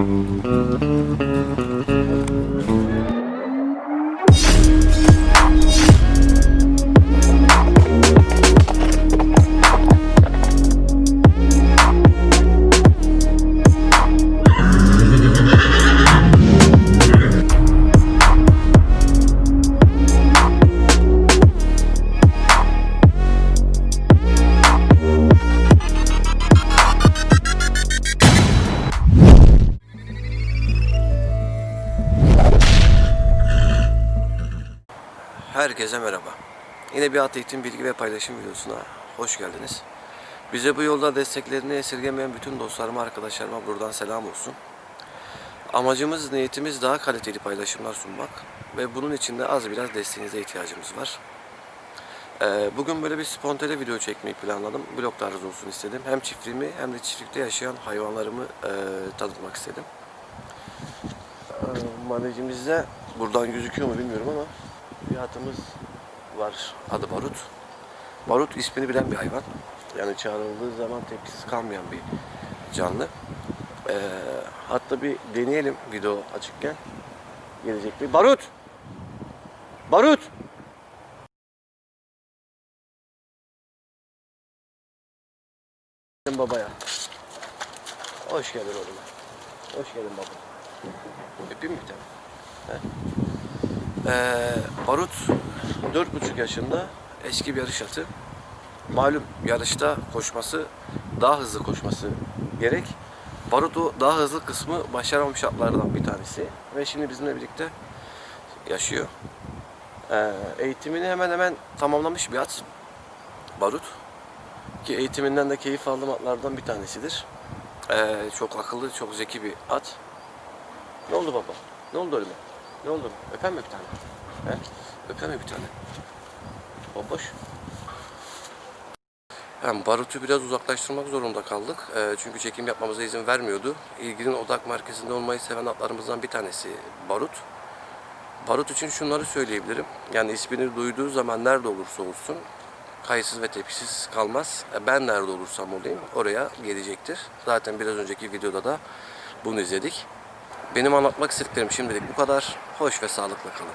Mm-hmm. Herkese merhaba. Yine bir at eğitim bilgi ve paylaşım videosuna hoş geldiniz. Bize bu yolda desteklerini esirgemeyen bütün dostlarıma, arkadaşlarıma buradan selam olsun. Amacımız, niyetimiz daha kaliteli paylaşımlar sunmak ve bunun için de az biraz desteğinize ihtiyacımız var. Ee, bugün böyle bir spontane video çekmeyi planladım. Blog tarzı olsun istedim. Hem çiftliğimi hem de çiftlikte yaşayan hayvanlarımı e, tanıtmak istedim. Ee, Manecimizde buradan gözüküyor mu bilmiyorum ama bir atımız var. Adı Barut. Barut ismini bilen bir hayvan. Yani çağrıldığı zaman tepkisiz kalmayan bir canlı. Ee, hatta bir deneyelim video açıkken. Gelecek bir. Barut! Barut! babaya. Hoş geldin oğlum. Hoş geldin baba. Öpeyim mi bir tane? He? Ee, Barut 4,5 yaşında eski bir yarış atı. Malum yarışta koşması, daha hızlı koşması gerek. Barut o daha hızlı kısmı başaramamış atlardan bir tanesi. Ve şimdi bizimle birlikte yaşıyor. Ee, eğitimini hemen hemen tamamlamış bir at. Barut. Ki eğitiminden de keyif aldığım atlardan bir tanesidir. Ee, çok akıllı, çok zeki bir at. Ne oldu baba? Ne oldu ölüme? Ne oldu? Öpen mi bir tane? He? Öpen mi bir tane? Baboş. Yani barutu biraz uzaklaştırmak zorunda kaldık. Ee, çünkü çekim yapmamıza izin vermiyordu. İlginin odak merkezinde olmayı seven atlarımızdan bir tanesi Barut. Barut için şunları söyleyebilirim. Yani ismini duyduğu zaman nerede olursa olsun kayıtsız ve tepkisiz kalmaz. E, Ben nerede olursam olayım oraya gelecektir. Zaten biraz önceki videoda da bunu izledik. Benim anlatmak istediklerim şimdilik bu kadar. Hoş ve sağlıkla kalın.